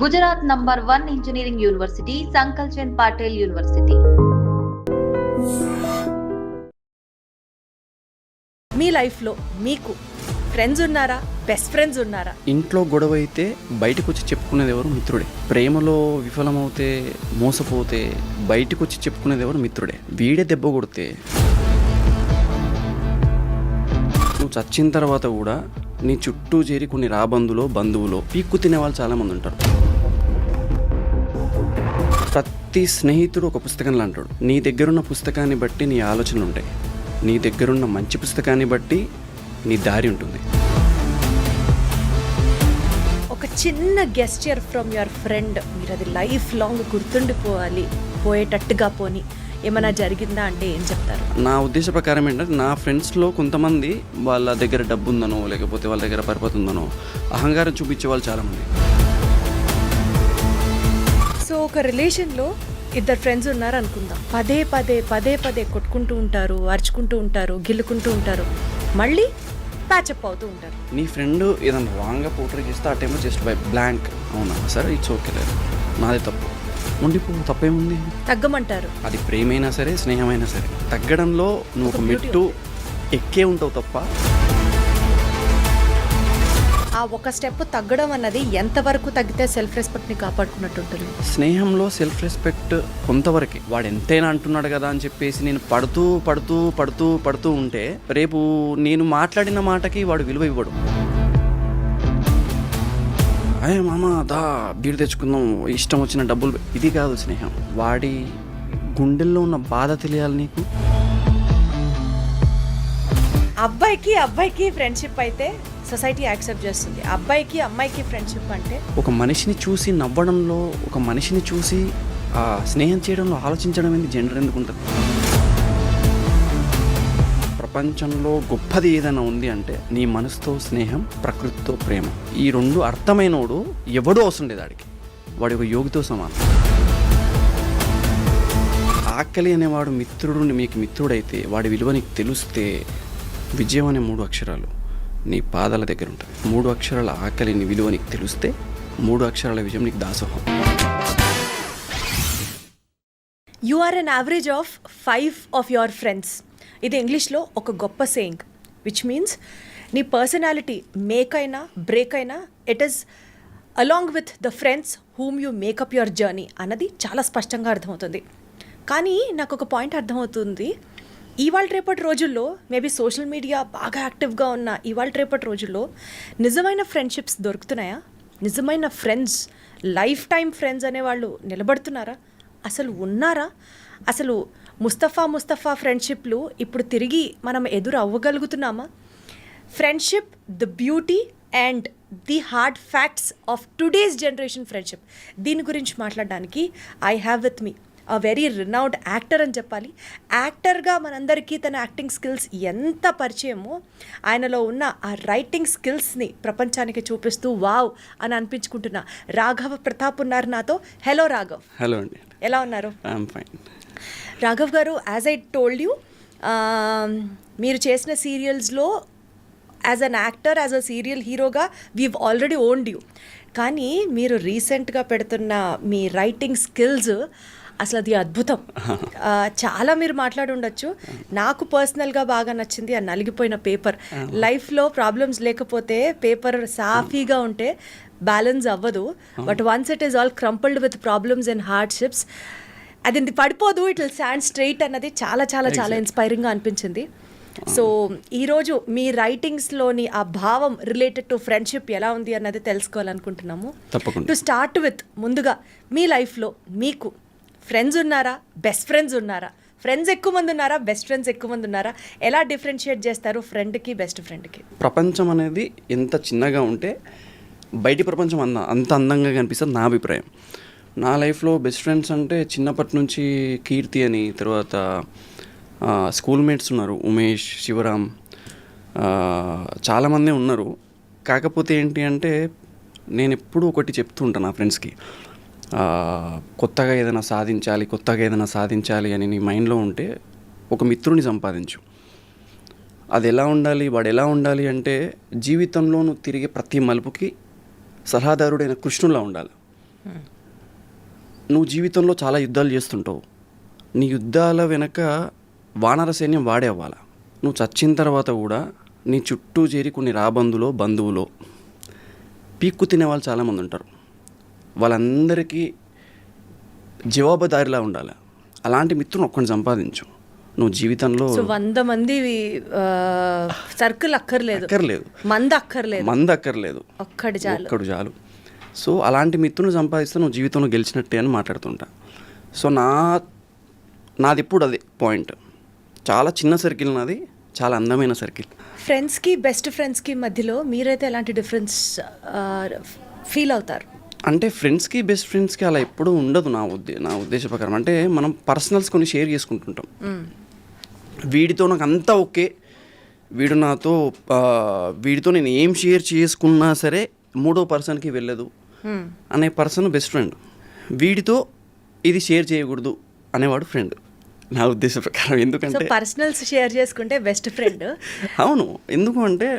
Gujarat number one engineering university Sankalchand Patel university. మీ లైఫ్లో మీకు friends ఉన్నారా? బెస్ట్ ఫ్రెండ్స్ ఉన్నారా? ఇంట్లో గొడవ అయితే బయటకు వచ్చి చెప్పుకునేది ఎవరు మిత్రుడే. ప్రేమలో విఫలమవుతే మోసపోతే బయటకు వచ్చి చెప్పుకునేది ఎవరు మిత్రుడే. వీడే దెబ్బ కొడితే నువ్వు చచ్చిన తర్వాత కూడా నీ చుట్టూ చేరి కొన్ని రాబందులో బంధువులో పీక్కు తినే వాళ్ళు చాలామంది ఉంటారు. ప్రతి స్నేహితుడు ఒక పుస్తకంలో అంటాడు నీ దగ్గరున్న పుస్తకాన్ని బట్టి నీ ఆలోచనలు ఉంటాయి. నీ దగ్గరున్న మంచి పుస్తకాన్ని బట్టి నీ దారి ఉంటుంది. ఒక చిన్న గెస్చర్ ఫ్రమ్ యువర్ ఫ్రెండ్ మీరు అది లైఫ్ లాంగ్ గుర్తుండిపోవాలి. పోయేటట్టుగా పోని. ఏమైనా జరిగిందా అంటే ఏం చెప్తారు? నా ఉద్దేశ ప్రకారం ఏంటంటే నా ఫ్రెండ్స్లో కొంతమంది వాళ్ళ దగ్గర డబ్బు ఉందనో లేకపోతే వాళ్ళ దగ్గర పరపతి ఉందనో అహంకారం చూపించే వాళ్ళు చాలామంది. సో ఒక రిలేషన్లో ఇద్దరు ఫ్రెండ్స్ ఉన్నారు అనుకుందాం పదే పదే పదే పదే కొట్టుకుంటూ ఉంటారు అరుచుకుంటూ ఉంటారు గిల్లుకుంటూ ఉంటారు. మళ్ళీ ప్యాచప్ అవుతూ ఉంటారు. నీ ఫ్రెండ్ ఏదైనా రాంగ్గా పోర్ట్రే చేస్తే ఆ టైంలో జస్ట్ బై బ్లాంక్ అవునా? సరే ఇట్స్ ఓకే లేదు నాది తప్పు. ఉండిపో తప్పేముంది? తగ్గమంటారు. అది ప్రేమైనా సరే స్నేహమైనా సరే. తగ్గడంలో నువ్వు ఒక మెట్టు ఎక్కే ఉంటావు తప్ప ఆ ఒక స్టెప్ తగ్గడం అన్నది ఎంతవరకు తగ్గితే సెల్ఫ్ రెస్పెక్ట్ని కాపాడుకున్నట్టు ఉంటుంది స్నేహంలో సెల్ఫ్ రెస్పెక్ట్ కొంతవరకే. వాడు ఎంతైనా అంటున్నాడు కదా అని చెప్పేసి నేను పడుతూ పడుతూ పడుతూ పడుతూ ఉంటే రేపు నేను మాట్లాడిన మాటకి వాడు విలువ ఇవ్వడు. అయ్యే మామ దా బీరు తెచ్చుకుందాం. ఇష్టం వచ్చిన డబ్బులు పె-" ఇది కాదు స్నేహం. వాడి గుండెల్లో ఉన్న బాధ తెలియాలి నీకు? అబ్బాయికి అబ్బాయికి ఫ్రెండ్షిప్ అయితే సొసైటీ యాక్సెప్ట్ చేస్తుంది. అబ్బాయికి అమ్మాయికి ఫ్రెండ్షిప్ అంటే? ఒక మనిషిని చూసి నవ్వడంలో ఒక మనిషిని చూసి స్నేహం చేయడంలో ఆలోచించడం ఏంది జెండర్ ఎందుకు ఉంటుంది? ప్రపంచంలో గొప్పది ఏదైనా ఉంది అంటే నీ మనసుతో స్నేహం ప్రకృతితో ప్రేమ. ఈ రెండు అర్థమైనోడు ఎవడో అవసరం లేదు వాడి ఒక యోగితో సమానం. ఆకలి అనేవాడు మిత్రుడు మీకు మిత్రుడైతే వాడి విలువ నీకు తెలిస్తే విజయం అనే మూడు అక్షరాలు. నీ పాదాల దగ్గర ఉంటుంది. మూడు అక్షరాల ఆకలి నీ విలువ నీకు తెలిస్తే మూడు అక్షరాల విజయం నీకు దాసోహం. You are an average of five of your friends ఇది ఇంగ్లీష్లో ఒక గొప్ప సేయింగ్ విచ్ మీన్స్ నీ పర్సనాలిటీ మేక్ అయినా బ్రేక్ అయినా it is along with the friends whom you make up your journey అన్నది చాలా స్పష్టంగా అర్థమవుతుంది. కానీ నాకు ఒక పాయింట్ అర్థమవుతుంది. ఇవాళ రేపటి రోజుల్లో మేబీ సోషల్ మీడియా బాగా యాక్టివ్గా ఉన్న ఇవాళ రేపటి రోజుల్లో నిజమైన ఫ్రెండ్షిప్స్ దొరుకుతున్నాయా? నిజమైన ఫ్రెండ్స్ లైఫ్ టైం ఫ్రెండ్స్ అనేవాళ్ళు నిలబడుతున్నారా? అసలు ఉన్నారా? అసలు ముస్తఫా ముస్తఫా ఫ్రెండ్షిప్లు ఇప్పుడు తిరిగి మనం ఎదురు అవ్వగలుగుతున్నామా? Friendship the beauty and the hard facts of today's generation friendship. దీని గురించి మాట్లాడడానికి I have with me very renowned actor అని చెప్పాలి. యాక్టర్గా మనందరికీ తన యాక్టింగ్ స్కిల్స్ ఎంత పరిచయమో ఆయనలో ఉన్న ఆ రైటింగ్ స్కిల్స్ని ప్రపంచానికి చూపిస్తూ వావ్ అని అనిపించుకుంటున్నా రాఘవ ప్రతాప్ ఉన్నారు నాతో. హలో రాఘవ్. హలో అండి. ఎలా ఉన్నారు? రాఘవ్ గారు యాజ్ ఐ టోల్డ్ యూ మీరు చేసిన సీరియల్స్లో as an actor as a serial హీరోగా వీవ్ ఆల్రెడీ ఓన్డ్ యూ కానీ మీరు రీసెంట్గా పెడుతున్న మీ రైటింగ్ స్కిల్స్ అసలు అది అద్భుతం చాలా మీరు మాట్లాడి ఉండొచ్చు నాకు పర్సనల్గా బాగా నచ్చింది ఆ నలిగిపోయిన పేపర్. లైఫ్లో ప్రాబ్లమ్స్ లేకపోతే పేపర్ సాఫీగా ఉంటే బ్యాలెన్స్ అవ్వదు. But once it is all crumpled with problems and hardships అది పడిపోదు ఇట్ విల్ స్టాండ్ స్ట్రైట్ అన్నది చాలా చాలా చాలా ఇన్స్పైరింగ్గా అనిపించింది. సో ఈరోజు మీ రైటింగ్స్లోని ఆ భావం రిలేటెడ్ టు ఫ్రెండ్షిప్ ఎలా ఉంది అన్నది తెలుసుకోవాలనుకుంటున్నాము. టు స్టార్ట్ విత్ ముందుగా మీ లైఫ్లో మీకు ఫ్రెండ్స్ ఉన్నారా? బెస్ట్ ఫ్రెండ్స్ ఉన్నారా? ఫ్రెండ్స్ ఎక్కువ మంది ఉన్నారా? బెస్ట్ ఫ్రెండ్స్ ఎక్కువ మంది ఉన్నారా? ఎలా డిఫరెన్షియేట్ చేస్తారు ఫ్రెండ్కి బెస్ట్ ఫ్రెండ్కి ప్రపంచం అనేది ఎంత చిన్నగా ఉంటే బయటి ప్రపంచం అంద అంత అందంగా కనిపిస్తుంది నా అభిప్రాయం. నా లైఫ్లో బెస్ట్ ఫ్రెండ్స్ అంటే చిన్నప్పటి నుంచి కీర్తి అని తర్వాత స్కూల్ మేట్స్ ఉన్నారు ఉమేష్ శివరామ్ చాలామందే చాలామంది ఉన్నారు. కాకపోతే ఏంటి అంటే నేను ఎప్పుడూ ఒకటి చెప్తూ ఉంటాను నా ఫ్రెండ్స్కి కొత్తగా ఏదైనా సాధించాలి కొత్తగా ఏదైనా సాధించాలి అని నీ మైండ్లో ఉంటే ఒక మిత్రుని సంపాదించు. అది ఎలా ఉండాలి వాడు ఎలా ఉండాలి అంటే జీవితంలో నువ్వు తిరిగే ప్రతి మలుపుకి సలహాదారుడైన కృష్ణులా ఉండాలి. నువ్వు జీవితంలో చాలా యుద్ధాలు చేస్తుంటావు. నీ యుద్ధాల వెనక వానర సైన్యం వాడే అవ్వాల? నువ్వు చచ్చిన తర్వాత కూడా నీ చుట్టూ చేరి కొన్ని రాబందులో బంధువులో పీక్కు తినే వాళ్ళు చాలామంది ఉంటారు. వాళ్ళందరికీ జవాబుదారిలా ఉండాలి. అలాంటి మిత్రుని ఒక్కడిని సంపాదించు. నువ్వు జీవితంలో వంద మంది సర్కిల్ అక్కర్లేదు. అక్కర్లేదు. మంద అక్కర్లేదు. మంది అక్కర్లేదు. ఒక్కడి చాలు. ఒక్కడు చాలు. సో అలాంటి మిత్రుని సంపాదిస్తే నువ్వు జీవితంలో గెలిచినట్టే అని మాట్లాడుతుంటా. సో నా నాది ఇప్పుడు అదే పాయింట్. చాలా చిన్న సర్కిల్ నాది చాలా అందమైన సర్కిల్. ఫ్రెండ్స్కి బెస్ట్ ఫ్రెండ్స్కి మధ్యలో మీరైతే ఎలాంటి డిఫరెన్స్ ఫీల్ అవుతారు? అంటే ఫ్రెండ్స్కి బెస్ట్ ఫ్రెండ్స్కి అలా ఎప్పుడూ ఉండదు నా ఉద్దే నా ఉద్దేశ ప్రకారం అంటే మనం పర్సనల్స్ కొన్ని షేర్ చేసుకుంటుంటాం. వీడితో నాకు అంతా ఓకే. వీడు నాతో వీడితో నేను ఏం షేర్ చేసుకున్నా సరే మూడో పర్సన్కి వెళ్ళదు అనే పర్సన్ బెస్ట్ ఫ్రెండ్ వీడితో ఇది షేర్ చేయకూడదు అనేవాడు ఫ్రెండ్ నా ఉద్దేశ ప్రకారం ఎందుకంటే పర్సనల్స్ షేర్ చేసుకుంటే బెస్ట్ ఫ్రెండ్ అవును. ఎందుకు అంటే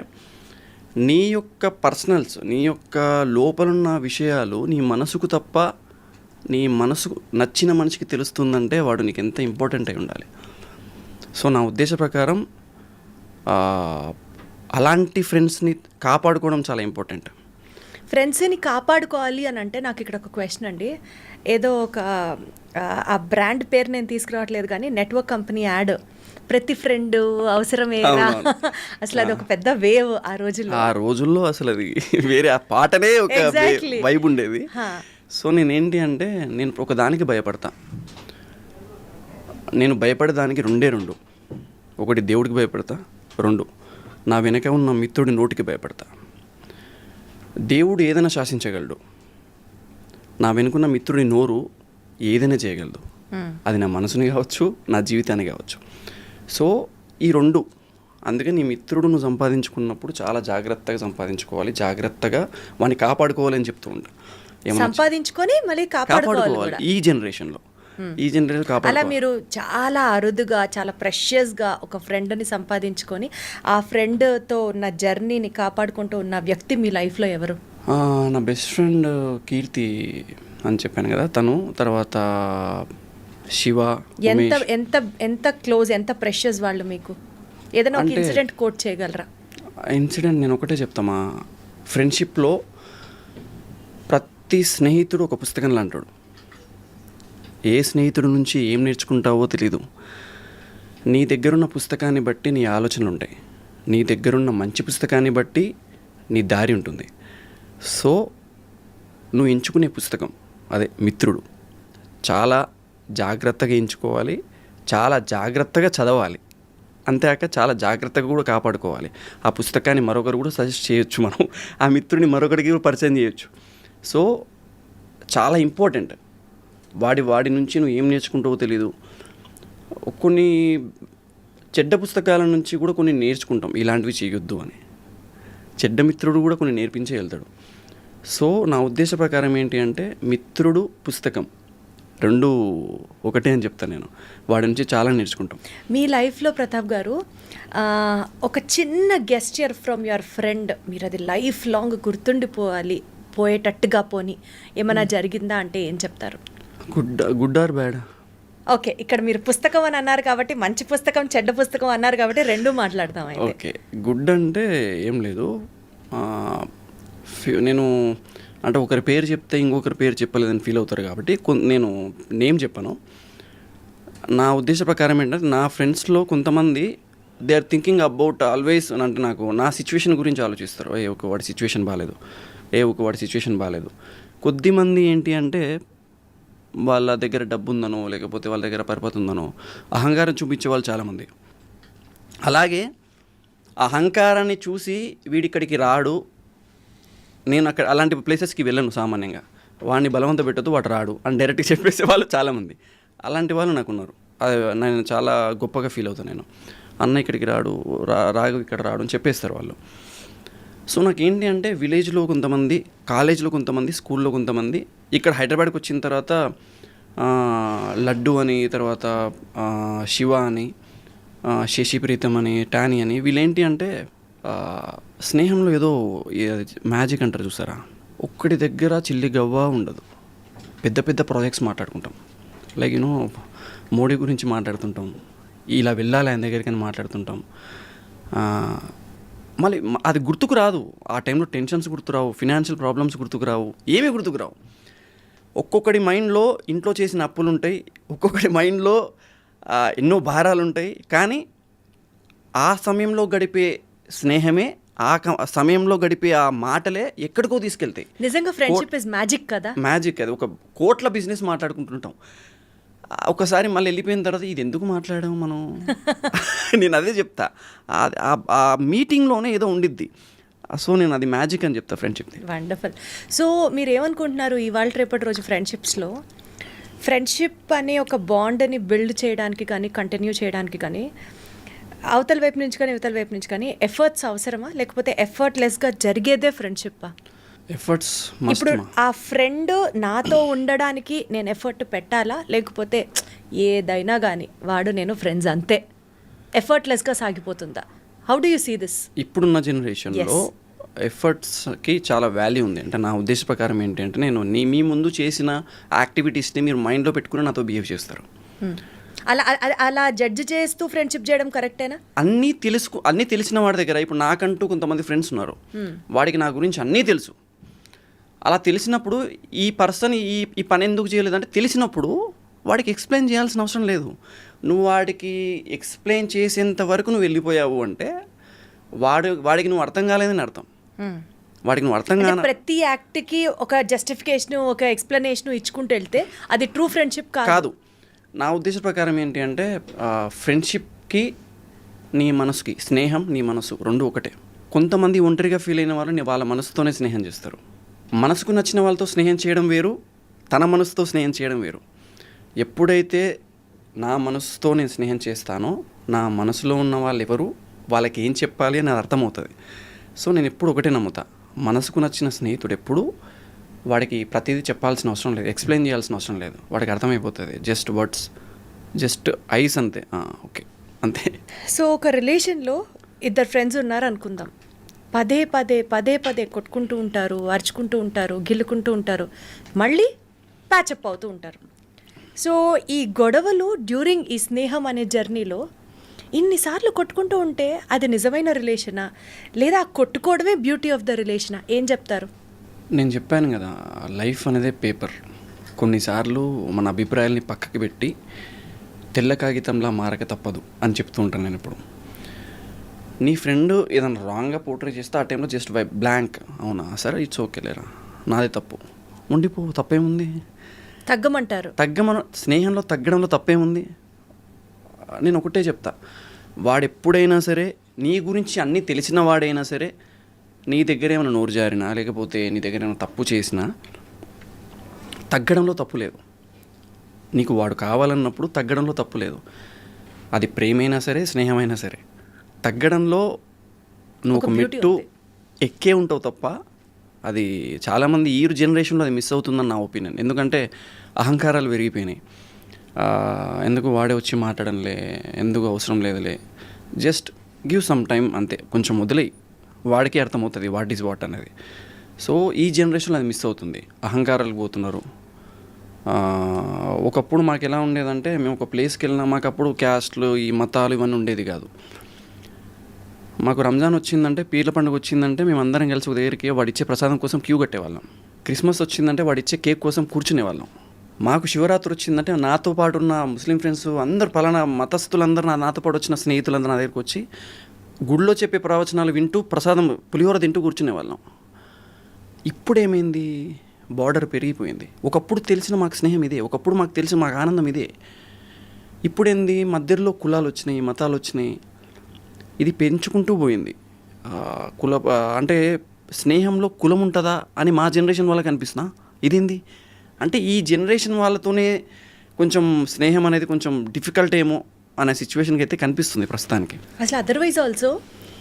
నీ యొక్క పర్సనల్స్ నీ యొక్క లోపలున్న విషయాలు నీ మనసుకు తప్ప నీ మనసుకు నచ్చిన మనిషికి తెలుస్తుందంటే వాడు నీకు ఎంత ఇంపార్టెంట్ అయి ఉండాలి. సో నా ఉద్దేశ ప్రకారం అలాంటి ఫ్రెండ్స్ని కాపాడుకోవడం చాలా ఇంపార్టెంట్ ఫ్రెండ్స్ని కాపాడుకోవాలి అని అంటే నాకు ఇక్కడ ఒక క్వశ్చన్ అండి. ఏదో ఒక ఆ బ్రాండ్ పేరు నేను తీసుకురావట్లేదు కానీ నెట్వర్క్ కంపెనీ యాడ్ ప్రతి ఫ్రెండ్ అవసరమేనా. అసలు అది ఒక పెద్ద వేవ్ ఆ రోజుల్లో. ఆ రోజుల్లో అసలు అది వేరే ఆ పాటనే ఒక. వైబ్ ఉండేది. సో నేనేంటి అంటే నేను ఒక దానికి భయపడతా. నేను భయపడే దానికి రెండే రెండు. ఒకటి దేవుడికి భయపడతా రెండు. నా వెనక ఉన్న మిత్రుడి నోటికి భయపడతా. దేవుడు ఏదైనా శాసించగలడు. నా వెనుకున్న మిత్రుడి నోరు ఏదైనా చేయగలదు. అది నా మనసుని కావచ్చు నా జీవితాన్ని కావచ్చు. సో ఈ రెండు. అందుకే నీ మిత్రుడు నువ్వు సంపాదించుకున్నప్పుడు చాలా జాగ్రత్తగా సంపాదించుకోవాలి. జాగ్రత్తగా వాడిని కాపాడుకోవాలని చెప్తూ ఉంటా. ఏమన్నా సంపాదించుకొని మళ్ళీ కాపాడుకోవాలి కాపాడుకోవాలి. ఈ జనరేషన్లో. ఈ జనరేషన్ అలా కాపాడుకోవాలి మీరు చాలా అరుదుగా చాలా ప్రెషియస్గా ఒక ఫ్రెండ్ని సంపాదించుకొని ఆ ఫ్రెండ్తో ఉన్న జర్నీని కాపాడుకుంటూ ఉన్న వ్యక్తి మీ లైఫ్లో ఎవరు? నా బెస్ట్ ఫ్రెండ్ కీర్తి అని చెప్పాను కదా. తను తర్వాత శివ ఎంత. ఎంత ఎంత క్లోజ్ ఎంత ప్రెషియస్ వాళ్ళు మీకు? ఏదైనా ఒక ఇన్సిడెంట్ కోట్ చేయగలరా? ఇన్సిడెంట్ నేను ఒకటే చెప్తా మా ఫ్రెండ్షిప్లో ప్రతి స్నేహితుడు ఒక పుస్తకం లాంటాడు. ఏ స్నేహితుడి నుంచి ఏం నేర్చుకుంటావో తెలీదు. నీ దగ్గరున్న పుస్తకాన్ని బట్టి నీ ఆలోచనలు ఉంటాయి నీ దగ్గరున్న మంచి పుస్తకాన్ని బట్టి నీ దారి ఉంటుంది. సో నువ్వు ఎంచుకునే పుస్తకం అదే మిత్రుడు చాలా జాగ్రత్తగా ఎంచుకోవాలి చాలా జాగ్రత్తగా చదవాలి. అంతేకాక చాలా జాగ్రత్తగా కూడా కాపాడుకోవాలి. ఆ పుస్తకాన్ని మరొకరు కూడా సజెస్ట్ చేయొచ్చు మనం. ఆ మిత్రుడిని మరొకరికి కూడా పరిచయం చేయొచ్చు. సో చాలా ఇంపార్టెంట్. వాడి వాడి నుంచి నువ్వు ఏం నేర్చుకుంటావో తెలీదు. కొన్ని చెడ్డ పుస్తకాల నుంచి కూడా కొన్ని నేర్చుకుంటాం. ఇలాంటివి చేయొద్దు అని. చెడ్డ మిత్రుడు కూడా కొన్ని నేర్పించే వెళ్తాడు సో నా ఉద్దేశ ప్రకారం ఏంటి అంటే మిత్రుడు పుస్తకం. రెండు ఒకటే అని చెప్తాను నేను. వాడి నుంచి చాలా నేర్చుకుంటాం. మీ లైఫ్లో ప్రతాప్ గారు ఒక చిన్న గెస్చర్ ఫ్రమ్ యువర్ ఫ్రెండ్ మీరు అది లైఫ్ లాంగ్ గుర్తుండిపోవాలి పోయేటట్టుగా పోని ఏమైనా జరిగిందా అంటే ఏం చెప్తారు? Good good or bad okay ఇక్కడ మీరు పుస్తకం అని అన్నారు కాబట్టి మంచి పుస్తకం చెడ్డ పుస్తకం అన్నారు కాబట్టి రెండు మాట్లాడదాం ఓకే గుడ్ అంటే ఏం లేదు. నేను అంటే ఒకరి పేరు చెప్తే ఇంకొకరి పేరు చెప్పలేదని ఫీల్ అవుతారు కాబట్టి నేను నేమ్ చెప్పాను. నా ఉద్దేశ ప్రకారం ఏంటంటే నా ఫ్రెండ్స్లో కొంతమంది they are thinking about always అంటే నాకు నా సిచ్యువేషన్ గురించి ఆలోచిస్తారు. ఏ ఒక వాడి సిచ్యువేషన్ బాగాలేదు ఏ ఒక వాడి సిచ్యువేషన్ బాగాలేదు కొద్దిమంది ఏంటి అంటే వాళ్ళ దగ్గర డబ్బు ఉందనో లేకపోతే వాళ్ళ దగ్గర పరపతి ఉందనో అహంకారం చూపించే వాళ్ళు చాలామంది. అలాగే అహంకారాన్ని చూసి వీడిక్కడికి రాడు నేను అక్కడ అలాంటి ప్లేసెస్కి వెళ్ళను సామాన్యంగా. వాడిని బలవంత పెట్టద్దు వాడు రాడు అని డైరెక్ట్గా చెప్పేసే వాళ్ళు చాలామంది. అలాంటి వాళ్ళు నాకు ఉన్నారు అది నేను చాలా గొప్పగా ఫీల్ అవుతాను నేను. అన్న ఇక్కడికి రాడు రా రాగు ఇక్కడ రాడు అని చెప్పేస్తారు వాళ్ళు. సో నాకు ఏంటి అంటే విలేజ్లో కొంతమంది కాలేజ్లో కొంతమంది స్కూల్లో కొంతమంది ఇక్కడ హైదరాబాద్కి వచ్చిన తర్వాత లడ్డు అని తర్వాత శివ అని శశిప్రీతం శశి ప్రీతం అని టానీ అని వీళ్ళేంటి అంటే స్నేహంలో ఏదో మ్యాజిక్ అంటారు చూసారా? ఒక్కడి దగ్గర చిల్లి గవ్వ ఉండదు. పెద్ద పెద్ద ప్రాజెక్ట్స్ మాట్లాడుకుంటాం. లైక్ యూనో మోడీ గురించి మాట్లాడుతుంటాం. ఇలా వెళ్ళాలి ఆయన దగ్గరికి మాట్లాడుతుంటాం. మళ్ళీ అది గుర్తుకు రాదు. ఆ టైంలో టెన్షన్స్ గుర్తురావు ఫినాన్షియల్ ప్రాబ్లమ్స్ గుర్తుకు రావు ఏమీ గుర్తుకు రావు ఒక్కొక్కడి మైండ్లో ఇంట్లో చేసిన అప్పులు ఉంటాయి ఒక్కొక్కడి మైండ్లో ఎన్నో భారాలు ఉంటాయి కానీ ఆ సమయంలో గడిపే స్నేహమే ఆ సమయంలో గడిపే ఆ మాటలే ఎక్కడికో తీసుకెళ్తాయి. నిజంగా ఫ్రెండ్షిప్ ఇస్ మ్యాజిక్ కదా? మ్యాజిక్ అది. ఒక కోట్ల బిజినెస్ మాట్లాడుకుంటుంటాం. ఒకసారి మళ్ళీ వెళ్ళిపోయిన తర్వాత ఇది ఎందుకు మాట్లాడాము మనం? నేను అదే చెప్తా. ఆ- మీటింగ్లోనే ఏదో ఉండిద్ది. సో నేను అది మ్యాజిక్ అని చెప్తా ఫ్రెండ్షిప్ది వండర్ఫుల్ సో మీరు ఏమనుకుంటున్నారు ఇవాళ రేపటి రోజు ఫ్రెండ్షిప్స్లో ఫ్రెండ్షిప్ అనే ఒక బాండ్ని బిల్డ్ చేయడానికి కానీ కంటిన్యూ చేయడానికి కానీ అవతల వైపు నుంచి కానీ ఇవతల వైపు నుంచి కానీ ఎఫర్ట్స్ అవసరమా? లేకపోతే ఎఫర్ట్లెస్గా జరిగేదే ఫ్రెండ్షిప్పా ఎఫర్ట్స్ ఇప్పుడు ఆ ఫ్రెండ్ నాతో ఉండడానికి నేను ఎఫర్ట్ పెట్టాలా? లేకపోతే ఏదైనా కానీ వాడు నేను ఫ్రెండ్స్ అంతే. ఎఫర్ట్లెస్గా సాగిపోతుందా? How do you see this ఇప్పుడున్న జనరేషన్లో ఎఫర్ట్స్కి చాలా వాల్యూ ఉంది. అంటే నా ఉద్దేశ ప్రకారం ఏంటంటే నేను నీ మీ ముందు చేసిన యాక్టివిటీస్ని మీరు మైండ్లో పెట్టుకుని నాతో బిహేవ్ చేస్తారు. అలా అలా- జడ్జ్ చేస్తూ ఫ్రెండ్షిప్ చేయడం కరెక్టేనా అన్నీ తెలుసుకు అన్నీ తెలిసిన వాడి దగ్గర ఇప్పుడు నాకంటూ కొంతమంది ఫ్రెండ్స్ ఉన్నారు. వాడికి నా గురించి అన్నీ తెలుసు. అలా తెలిసినప్పుడు ఈ పర్సన్ ఈ ఈ పని ఎందుకు చేయలేదంటే తెలిసినప్పుడు వాడికి ఎక్స్ప్లెయిన్ చేయాల్సిన అవసరం లేదు. నువ్వు వాడికి ఎక్స్ప్లెయిన్ చేసేంత వరకు నువ్వు వెళ్ళిపోయావు అంటే వాడు వాడికి నువ్వు అర్థం కాలేదని అర్థం. వాడికి నువ్వు అర్థం కాన ప్రతి యాక్ట్కి ఒక జస్టిఫికేషన్ ఒక ఎక్స్ప్లెనేషన్ ఇచ్చుకుంటూ వెళ్తే అది ట్రూ ఫ్రెండ్షిప్ కాదు. కాదు. నా ఉద్దేశ ప్రకారం ఏంటి అంటే ఫ్రెండ్షిప్కి నీ మనసుకి స్నేహం నీ మనసు రెండు ఒకటే. కొంతమంది ఒంటరిగా ఫీల్ అయిన వాళ్ళు నీ వాళ్ళ మనసుతోనే స్నేహం చేస్తారు. మనసుకు నచ్చిన వాళ్ళతో స్నేహం చేయడం వేరు తన మనసుతో స్నేహం చేయడం వేరు. ఎప్పుడైతే నా మనసుతో నేను స్నేహం చేస్తానో నా మనసులో ఉన్న వాళ్ళు ఎవరు వాళ్ళకి ఏం చెప్పాలి అని అది అర్థమవుతుంది. సో నేను ఎప్పుడు ఒకటే నమ్ముతా. మనసుకు నచ్చిన స్నేహితుడు ఎప్పుడు వాడికి ప్రతిదీ చెప్పాల్సిన అవసరం లేదు ఎక్స్ప్లెయిన్ చేయాల్సిన అవసరం లేదు. వాడికి అర్థమైపోతుంది. జస్ట్ వర్డ్స్ జస్ట్ ఐస్ అంతే. ఓకే అంతే. సో ఒక రిలేషన్లో ఇద్దరు ఫ్రెండ్స్ ఉన్నారు అనుకుందాం పదే పదే పదే పదే కొట్టుకుంటూ ఉంటారు అరుచుకుంటూ ఉంటారు గిల్లుకుంటూ ఉంటారు. మళ్ళీ ప్యాచప్ అవుతూ ఉంటారు. సో ఈ గొడవలు డ్యూరింగ్ ఈ స్నేహం అనే జర్నీలో ఇన్నిసార్లు కొట్టుకుంటూ ఉంటే అది నిజమైన రిలేషనా లేదా కొట్టుకోవడమే బ్యూటీ ఆఫ్ ద రిలేషనా ఏం చెప్తారు? నేను చెప్పాను కదా లైఫ్ అనేదే పేపర్. కొన్నిసార్లు మన అభిప్రాయాల్ని పక్కకి పెట్టి తెల్ల కాగితంలా మారక తప్పదు అని చెప్తూ ఉంటాను నేను ఇప్పుడు. నీ ఫ్రెండ్ ఏదైనా రాంగ్గా పోర్ట్రే చేస్తే ఆ టైంలో జస్ట్ బై బ్లాంక్ అవునా? సరే ఇట్స్ ఓకే లేరా? నాదే తప్పు. ఉండిపో తప్పేముంది? తగ్గమంటారు. తగ్గమన స్నేహంలో తగ్గడంలో తప్పేముంది? నేను ఒకటే చెప్తా. వాడెప్పుడైనా సరే నీ గురించి అన్నీ తెలిసిన వాడైనా సరే నీ దగ్గర ఏమైనా నోరు జారినా లేకపోతే నీ దగ్గర ఏమైనా తప్పు చేసినా తగ్గడంలో తప్పు లేదు. నీకు వాడు కావాలన్నప్పుడు తగ్గడంలో తప్పు లేదు. అది ప్రేమైనా సరే స్నేహమైనా సరే. తగ్గడంలో నువ్వు ఒక మెట్టు. ఎక్కే ఉంటావు తప్ప అది చాలామంది ఈ జనరేషన్లో అది మిస్ అవుతుందని నా ఒపీనియన్. ఎందుకంటే అహంకారాలు పెరిగిపోయినాయి ఎందుకు వాడే వచ్చి మాట్లాడంలే ఎందుకు అవసరం లేదులే. జస్ట్ గివ్ సమ్ టైం అంతే. కొంచెం వదిలేయి. వాడికి అర్థమవుతుంది వాట్ ఈజ్ వాట్ అనేది. సో ఈ జనరేషన్లో అది మిస్ అవుతుంది. అహంకారాలు పోతున్నారు. ఒకప్పుడు మాకు ఎలా ఉండేదంటే మేము ఒక ప్లేస్కి వెళ్ళినా మాకు అప్పుడు క్యాస్ట్లు ఈ మతాలు ఇవన్నీ ఉండేది కాదు. మాకు రంజాన్ వచ్చిందంటే పీర్ల పండుగ వచ్చిందంటే మేము అందరం కలిసి ఒక దగ్గరికి వాడు ఇచ్చే ప్రసాదం కోసం క్యూ కట్టేవాళ్ళం. క్రిస్మస్ వచ్చిందంటే వాడు ఇచ్చే కేక్ కోసం కూర్చునేవాళ్ళం. మాకు శివరాత్రి వచ్చిందంటే నాతో పాటు ఉన్న ముస్లిం ఫ్రెండ్స్ అందరు పలానా మతస్థులందరూ నా నాతో పాటు వచ్చిన స్నేహితులందరూ నా దగ్గరికి వచ్చి గుడిలో చెప్పే ప్రవచనాలు వింటూ ప్రసాదం పులిహోర తింటూ కూర్చునే వాళ్ళం. ఇప్పుడేమైంది? బార్డర్ పెరిగిపోయింది. ఒకప్పుడు తెలిసిన మాకు స్నేహం ఇదే. ఒకప్పుడు మాకు తెలిసిన మాకు ఆనందం ఇదే. ఇప్పుడేంది? మధ్యలో కులాలు వచ్చినాయి మతాలు వచ్చినాయి. ఇది పెంచుకుంటూ పోయింది. కుల అంటే స్నేహంలో కులం ఉంటుందా అని మా జనరేషన్ వాళ్ళకి అనిపిస్తున్నా? ఇదేంది? అంటే ఈ జనరేషన్ వాళ్ళతోనే కొంచెం స్నేహం అనేది కొంచెం డిఫికల్ట్ ఏమో. అనే సిచ్యువేషన్కి అయితే కనిపిస్తుంది ప్రస్తుతానికి. అసలు అదర్వైజ్ ఆల్సో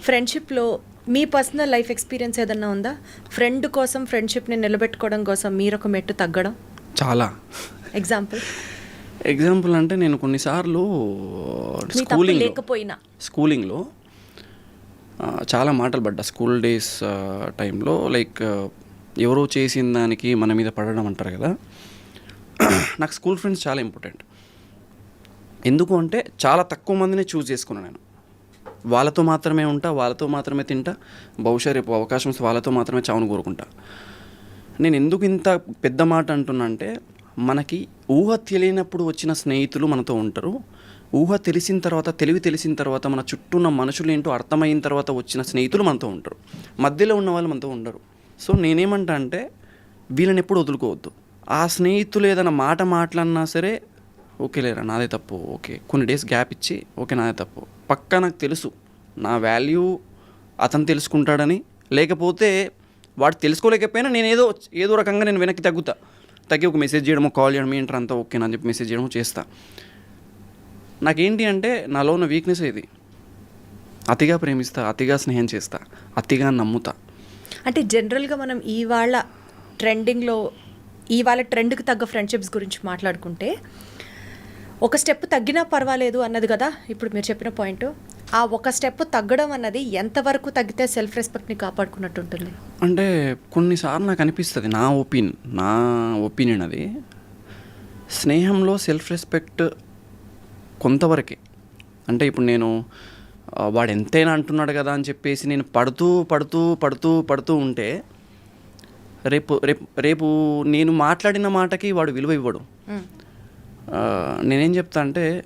ఫ్రెండ్షిప్లో మీ పర్సనల్ లైఫ్ ఎక్స్పీరియన్స్ ఏదన్నా ఉందా? ఫ్రెండ్ కోసం ఫ్రెండ్షిప్ని నిలబెట్టుకోవడం కోసం మీరు ఒక మెట్టు తగ్గడం? చాలా. ఎగ్జాంపుల్ ఎగ్జాంపుల్ అంటే నేను కొన్నిసార్లు స్కూలింగ్ లేకపోయినా. స్కూలింగ్లో చాలా మాటలు పడ్డా స్కూల్ డేస్ టైంలో లైక్ ఎవరో చేసిన దానికి మన మీద పడడం అంటారు కదా. నాకు స్కూల్ ఫ్రెండ్స్ చాలా ఇంపార్టెంట్ ఎందుకు అంటే చాలా తక్కువ మందిని చూస్ చేసుకున్నాను నేను. వాళ్ళతో మాత్రమే ఉంటా వాళ్ళతో మాత్రమే తింటా బహుశా రేపు అవకాశం వస్తే వాళ్ళతో మాత్రమే చావును కోరుకుంటా. నేను ఎందుకు ఇంత పెద్ద మాట అంటున్నా అంటే మనకి ఊహ తెలియనప్పుడు వచ్చిన స్నేహితులు మనతో ఉంటారు. ఊహ తెలిసిన తర్వాత తెలివి తెలిసిన తర్వాత మన చుట్టూ ఉన్న మనుషులు ఏంటో అర్థమైన తర్వాత వచ్చిన స్నేహితులు మనతో ఉంటారు. మధ్యలో ఉన్న వాళ్ళు మనతో ఉండరు. సో నేనేమంటా అంటే వీళ్ళని ఎప్పుడు వదులుకోవద్దు. ఆ స్నేహితులు ఏదైనా మాట మాట్లాడినా సరే ఓకే లేరా నాదే తప్పు. ఓకే. కొన్ని డేస్ గ్యాప్ ఇచ్చి ఓకే నాదే తప్పు. పక్కా నాకు తెలుసు. నా వాల్యూ అతను తెలుసుకుంటాడని. లేకపోతే వాడు తెలుసుకోలేకపోయినా నేను ఏదో ఏదో రకంగా నేను వెనక్కి తగ్గుతా. తగ్గి ఒక మెసేజ్ చేయడము కాల్ చేయడం ఏంటర్ అంతా ఓకే అని చెప్పి మెసేజ్ చేయడమో చేస్తా. నాకేంటి అంటే నాలో ఉన్న వీక్నెస్ ఇది. అతిగా ప్రేమిస్తా అతిగా స్నేహం చేస్తా అతిగా నమ్ముతా. అంటే జనరల్గా మనం ఇవాళ ట్రెండింగ్లో ఇవాళ ట్రెండ్కి తగ్గ ఫ్రెండ్షిప్స్ గురించి మాట్లాడుకుంటే ఒక స్టెప్ తగ్గినా పర్వాలేదు అన్నది కదా? ఇప్పుడు మీరు చెప్పిన పాయింట్. ఆ ఒక స్టెప్ తగ్గడం అన్నది ఎంతవరకు తగ్గితే సెల్ఫ్ రెస్పెక్ట్ని కాపాడుకున్నట్టు ఉంటుంది అంటే కొన్నిసార్లు నాకు అనిపిస్తుంది నా ఒపీనియన్ నా ఒపీనియన్ అది. స్నేహంలో సెల్ఫ్ రెస్పెక్ట్ కొంతవరకే. అంటే ఇప్పుడు నేను వాడు ఎంతైనా అంటున్నాడు కదా అని చెప్పేసి నేను పడుతూ పడుతూ పడుతూ పడుతూ ఉంటే రేపు రేపు రేపు నేను మాట్లాడిన మాటకి వాడు విలువ ఇవ్వడు. నేనేం చెప్తా అంటే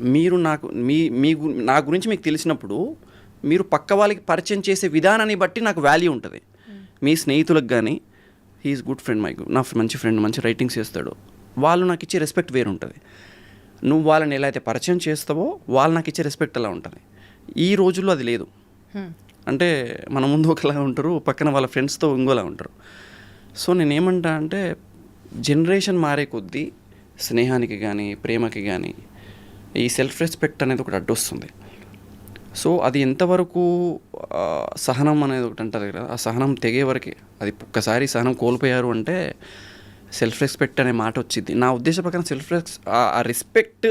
మీరు నాకు మీ మీ నా గురించి మీకు తెలిసినప్పుడు మీరు పక్క వాళ్ళకి పరిచయం చేసే విధానాన్ని బట్టి నాకు వాల్యూ ఉంటుంది. మీ స్నేహితులకు కానీ హీఈస్ గుడ్ ఫ్రెండ్ మై నా మంచి ఫ్రెండ్ మంచి రైటింగ్స్ చేస్తాడు. వాళ్ళు నాకు ఇచ్చే రెస్పెక్ట్ వేరు ఉంటుంది. నువ్వు వాళ్ళని ఎలా అయితే పరిచయం చేస్తావో వాళ్ళు నాకు ఇచ్చే రెస్పెక్ట్ అలా ఉంటుంది. ఈ రోజుల్లో అది లేదు. అంటే మన ముందు ఒకలా ఉంటారు పక్కన వాళ్ళ ఫ్రెండ్స్తో ఇంకోలా ఉంటారు. సో నేనేమంటా అంటే జనరేషన్ మారే కొద్దీ స్నేహానికి కానీ ప్రేమకి కానీ ఈ సెల్ఫ్ రెస్పెక్ట్ అనేది ఒకటి అడ్డొస్తుంది. సో అది ఎంతవరకు సహనం అనేది ఒకటి అంటారు కదా ఆ సహనం తెగే వరకే. అది ఒక్కసారి సహనం కోల్పోయారు అంటే సెల్ఫ్ రెస్పెక్ట్ అనే మాట వచ్చింది నా ఉద్దేశ ప్రకారం సెల్ఫ్ రెస్ ఆ రెస్పెక్ట్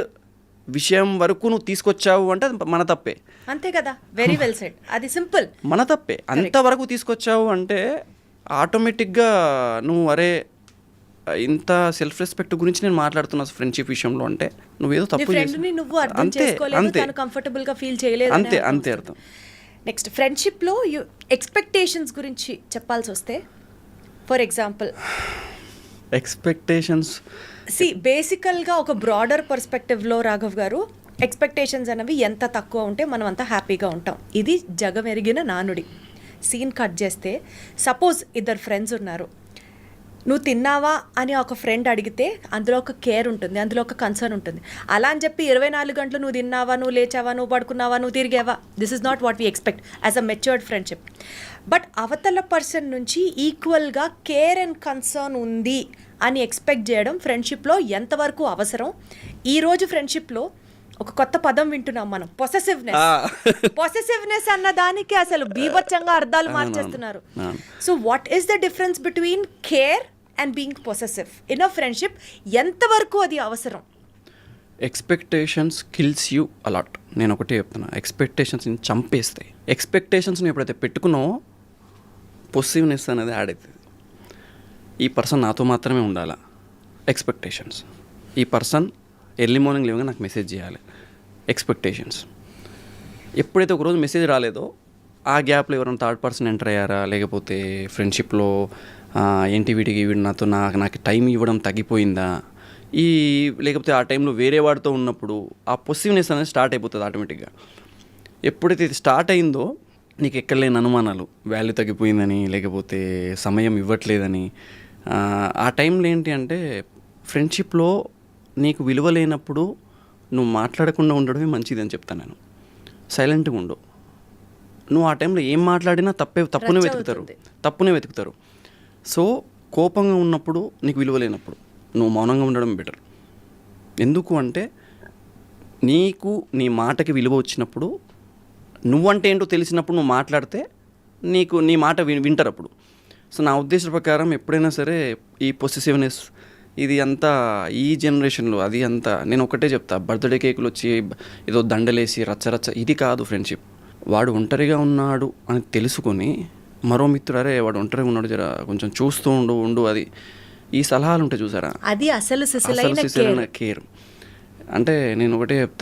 విషయం వరకు నువ్వు తీసుకొచ్చావు అంటే మన తప్పే. అంతే కదా వెరీ వెల్ సెడ్ అది సింపుల్ మన తప్పే. అంతవరకు తీసుకొచ్చావు అంటే ఆటోమేటిక్గా నువ్వు అరే ఇంత సెల్ఫ్ రెస్పెక్ట్ గురించి నేను మాట్లాడుతున్నా ఫ్రెండ్షిప్ విషయంలో అంటే. నువ్వేదో తప్పు. నువ్వు అర్థం చేసుకోలేదు కంఫర్టబుల్గా ఫీల్ చేయలేదు అంతే అంతే. అర్థం. నెక్స్ట్ ఫ్రెండ్షిప్లో యు ఎక్స్పెక్టేషన్స్ గురించి చెప్పాల్సి వస్తే ఫర్ ఎగ్జాంపుల్ ఎక్స్పెక్టేషన్స్ సి బేసికల్గా ఒక బ్రాడర్ పర్స్పెక్టివ్లో రాఘవ్ గారు ఎక్స్పెక్టేషన్స్ అనేవి ఎంత తక్కువ ఉంటే మనం అంత హ్యాపీగా ఉంటాం. ఇది జగమెరిగిన నానుడి. సీన్ కట్ చేస్తే సపోజ్ ఇద్దరు ఫ్రెండ్స్ ఉన్నారు. నువ్వు తిన్నావా? అని ఒక ఫ్రెండ్ అడిగితే అందులో ఒక కేర్ ఉంటుంది అందులో ఒక కన్సర్న్ ఉంటుంది. అలా అని చెప్పి ఇరవై నాలుగు గంటలు నువ్వు తిన్నావా? నువ్వు లేచావా? నువ్వు పడుకున్నావా? నువ్వు తిరిగావా? This is not what we expect as a matured friendship but అవతల పర్సన్ నుంచి ఈక్వల్గా కేర్ అండ్ కన్సర్న్ ఉంది అని ఎక్స్పెక్ట్ చేయడం ఫ్రెండ్షిప్లో ఎంతవరకు అవసరం? ఈరోజు ఫ్రెండ్షిప్లో ఒక కొత్త పదం వింటున్నాం మనం పొసెసివ్నెస్ పొసెసివ్నెస్ అన్న దానికి అసలు బీభత్సంగా అర్థాలు మార్చేస్తున్నారు. So what is the difference between care and being possessive in friendship ఎంతవరకు అది అవసరం? ఎక్స్పెక్టేషన్స్ కిల్స్ యూ అలాట్ నేను ఒకటే చెప్తున్నా. ఎక్స్పెక్టేషన్స్ని చంపేస్తాయి. ఎక్స్పెక్టేషన్స్ని ఎప్పుడైతే పెట్టుకున్నావో పొసివ్నెస్ అనేది యాడ్ అవుతుంది. ఈ పర్సన్ నాతో మాత్రమే ఉండాలా? ఎక్స్పెక్టేషన్స్ ఈ పర్సన్ ఎర్లీ మార్నింగ్ లేవగా నాకు మెసేజ్ చేయాలి. ఎక్స్పెక్టేషన్స్ ఎప్పుడైతే ఒకరోజు మెసేజ్ రాలేదో ఆ గ్యాప్లో ఎవరైనా థర్డ్ పర్సన్ ఎంటర్ అయ్యారా? లేకపోతే ఫ్రెండ్షిప్లో ఏంటి వీటికి వీడు నాతో నాకు నాకు టైం ఇవ్వడం తగ్గిపోయిందా? ఈ లేకపోతే ఆ టైంలో వేరే వాడితో ఉన్నప్పుడు ఆ పొసివ్నెస్ అనేది స్టార్ట్ అయిపోతుంది ఆటోమేటిక్గా ఎప్పుడైతే ఇది స్టార్ట్ అయిందో నీకు ఎక్కడ లేని అనుమానాలు. వాల్యూ తగ్గిపోయిందని లేకపోతే సమయం ఇవ్వట్లేదని. ఆ, టైంలో ఏంటి అంటే ఫ్రెండ్షిప్లో నీకు విలువ లేనప్పుడు నువ్వు మాట్లాడకుండా ఉండడమే మంచిది అని చెప్తాను నేను. సైలెంట్గా ఉండు. నువ్వు ఆ టైంలో ఏం మాట్లాడినా తప్పే తప్పునే వెతుకుతారు. తప్పునే వెతుకుతారు. సో కోపంగా ఉన్నప్పుడు నీకు విలువ లేనప్పుడు నువ్వు మౌనంగా ఉండడం బెటర్ ఎందుకు అంటే నీకు నీ మాటకి విలువ వచ్చినప్పుడు నువ్వంటే ఏంటో తెలిసినప్పుడు నువ్వు మాట్లాడితే నీకు నీ మాట విన్ వింటారు అప్పుడు సో నా ఉద్దేశం ప్రకారం ఎప్పుడైనా సరే ఈ పొసెసివ్నెస్ ఇది అంతా ఈ జనరేషన్లో అది అంతా నేను ఒకటే చెప్తా బర్త్డే కేకులు వచ్చి ఏదో దండలేసి రచ్చరచ్చ ఇది కాదు ఫ్రెండ్షిప్ వాడు ఒంటరిగా ఉన్నాడు అని తెలుసుకొని మరో మిత్రుడు అరే వాడు ఒంటరిగా ఉన్నాడు జర కొంచెం చూస్తూ ఉండు ఉండు అది. ఈ సలహాలు ఉంటాయి చూసారా? అది అసలు సిసలైన కేర్. కేర్. అంటే నేను ఒకటే చెప్తా